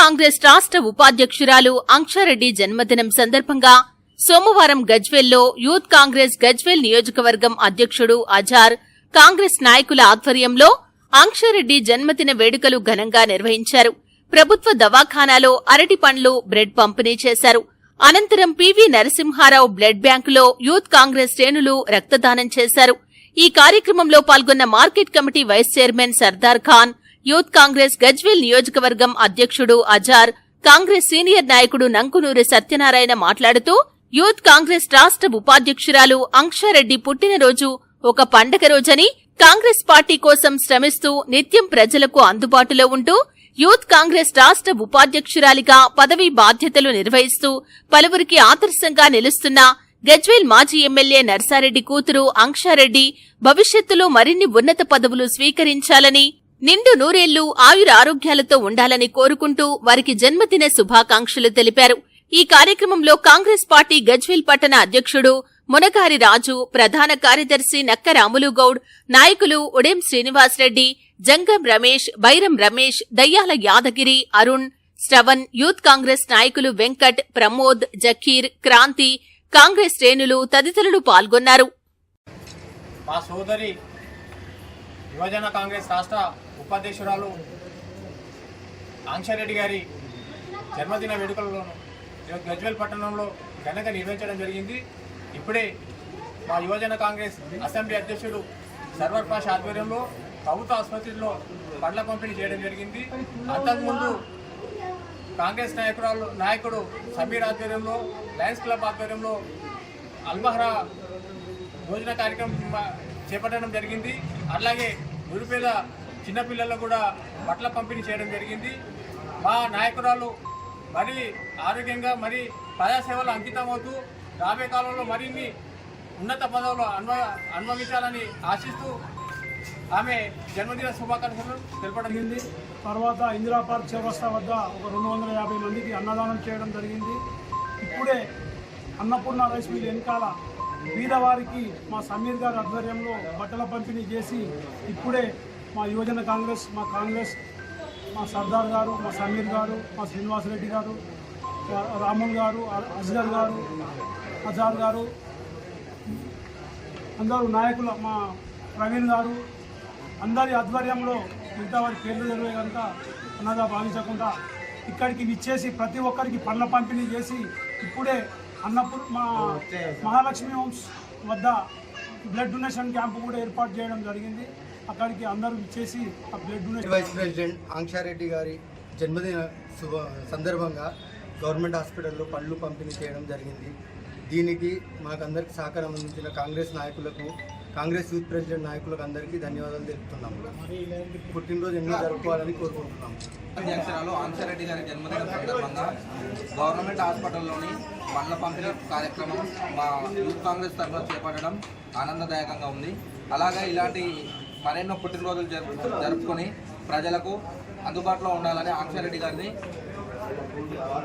కాంగ్రెస్ రాష్ట్ర ఉపాధ్యక్షురాలు అంక్షారెడ్డి జన్మదినం సందర్భంగా సోమవారం గజ్వేల్లో యూత్ కాంగ్రెస్ గజ్వేల్ నియోజకవర్గం అధ్యక్షుడు అజార్ కాంగ్రెస్ నాయకుల ఆధ్వర్యంలో అంక్షారెడ్డి జన్మదిన వేడుకలు ఘనంగా నిర్వహించారు. ప్రభుత్వ దవాఖానాలో అరటి పండ్లు బ్రెడ్ పంపిణీ చేశారు. అనంతరం పివి నరసింహారావు బ్లడ్ బ్యాంకులో యూత్ కాంగ్రెస్ శ్రేణులు రక్తదానం చేశారు. ఈ కార్యక్రమంలో పాల్గొన్న market committee vice chairman Sardar Khan youth Congress Gajwel నియోజకవర్గం అధ్యక్షుడు అజార్ కాంగ్రెస్ సీనియర్ నాయకుడు నంకునూరి సత్యనారాయణ మాట్లాడుతూ యూత్ కాంగ్రెస్ రాష్ట్ర ఉపాధ్యక్షురాలు అంక్షారెడ్డి పుట్టినరోజు ఒక పండగ రోజని కాంగ్రెస్ పార్టీ కోసం శ్రమిస్తూ నిత్యం ప్రజలకు అందుబాటులో ఉంటూ యూత్ కాంగ్రెస్ రాష్ట్ర ఉపాధ్యక్షురాలిగా పదవీ బాధ్యతలు నిర్వహిస్తూ పలువురికి ఆదర్శంగా నిలుస్తున్న గజ్వేల్ మాజీ ఎమ్మెల్యే నర్సారెడ్డి కూతురు అంక్షారెడ్డి భవిష్యత్తులో మరిన్ని ఉన్నత పదవులు స్వీకరించాలని నిండు నూరేళ్ళు ఆయుర ఆరోగ్యాలతో ఉండాలని కోరుకుంటూ వారికి జన్మదిన శుభాకాంక్షలు తెలిపారు. ఈ కార్యక్రమంలో కాంగ్రెస్ పార్టీ గజ్వేల్ పట్టణ అధ్యక్షుడు మునకారి రాజు ప్రధాన కార్యదర్శి నక్క రాములుగౌడ్ నాయకులు ఉడెం శ్రీనివాసరెడ్డి జంగం రమేష్ బైరం రమేష్ దయ్యాల యాదగిరి అరుణ్ శ్రవణ్ యూత్ కాంగ్రెస్ నాయకులు వెంకట్ ప్రమోద్ జకీర్ క్రాంతి కాంగ్రెస్ శ్రేణులు తదితరులు పాల్గొన్నారు. మా సోదరి యువజన కాంగ్రెస్ రాష్ట్ర ఉపాధ్యక్షురాలు ఆంక్షారెడ్డి గారి జన్మదిన వేడుకలలోను గజ్వేల్ పట్టణంలో ఘనంగా నిర్వహించడం జరిగింది. ఇప్పుడే మా యువజన కాంగ్రెస్ అసెంబ్లీ అధ్యక్షుడు సర్వర్ పాష్ ఆధ్వర్యంలో ప్రభుత్వ ఆసుపత్రిలో పండ్ల పంపిణీ చేయడం జరిగింది. అంతకుముందు కాంగ్రెస్ నాయకురాలు నాయకుడు సమీర్ ఆధ్వర్యంలో లయన్స్ క్లబ్ ఆధ్వర్యంలో అల్మహరా భోజన కార్యక్రమం చేపట్టడం జరిగింది. అలాగే నిరుపేద చిన్నపిల్లలకు కూడా బట్టల పంపిణీ చేయడం జరిగింది. మా నాయకురాలు మరి ఆరోగ్యంగా మరి ప్రజాసేవలో అంకితమవుతూ రాబోయే కాలంలో మరిన్ని ఉన్నత పదవులు అన్వ అనుభవించాలని ఆశిస్తూ ఆమె జన్మదిన శుభాకాంక్షలు తెలపడం జరిగింది. తర్వాత ఇందిరా పార్క్ చౌరస్తా వద్ద ఒక రెండు వందల యాభై మందికి అన్నదానం చేయడం జరిగింది. ఇప్పుడే అన్నపూర్ణ రైస్ మిల్ వెనకాల బీదవారికి మా సమీర్ గారి ఆధ్వర్యంలో బట్టల పంపిణీ చేసి ఇప్పుడే మా యువజన కాంగ్రెస్ మా కాంగ్రెస్ మా సర్దార్ గారు మా సమీర్ గారు మా శ్రీనివాసరెడ్డి గారు మా రాముల్ గారు అ- అస్గర్ గారు అజార్ గారు అందరూ నాయకుల మా ప్రవీణ్ గారు అందరి ఆధ్వర్యంలో మిగతా వారి పేర్లు తెలివే కనుక అన్నగా భావించకుండా ఇక్కడికి విచ్చేసి ప్రతి ఒక్కరికి పండ్ల పంపిణీ చేసి ఇప్పుడే అన్నప్పుడు మా మహాలక్ష్మి హోమ్స్ వద్ద బ్లడ్ డొనేషన్ క్యాంపు కూడా ఏర్పాటు చేయడం జరిగింది. అక్కడికి అందరూ విచ్చేసి ఆ blood donation vice president Aanksha Reddy గారి జన్మదిన శుభ సందర్భంగా గవర్నమెంట్ హాస్పిటల్లో పళ్ళు పంపిణీ చేయడం జరిగింది. దీనికి మాకందరికి సహకారం అందించిన కాంగ్రెస్ నాయకులకు కాంగ్రెస్ యూత్ ప్రెసిడెంట్ నాయకులకు అందరికీ ధన్యవాదాలు తెలుపుతున్నాము పుట్టినరోజు ఎన్నో జరుపుకోవాలని కోరుకుంటున్నాము అధ్యక్షురాలు ఆంక్షారెడ్డి గారి జన్మదిన సందర్భంగా గవర్నమెంట్ హాస్పిటల్లోని పండ్ల పంపిణీ కార్యక్రమం మా యూత్ కాంగ్రెస్ తరఫున చేపట్టడం ఆనందదాయకంగా ఉంది. అలాగే ఇలాంటి మరెన్నో పుట్టినరోజులు జరుపు జరుపుకొని ప్రజలకు అందుబాటులో ఉండాలని ఆంక్షారెడ్డి గారిని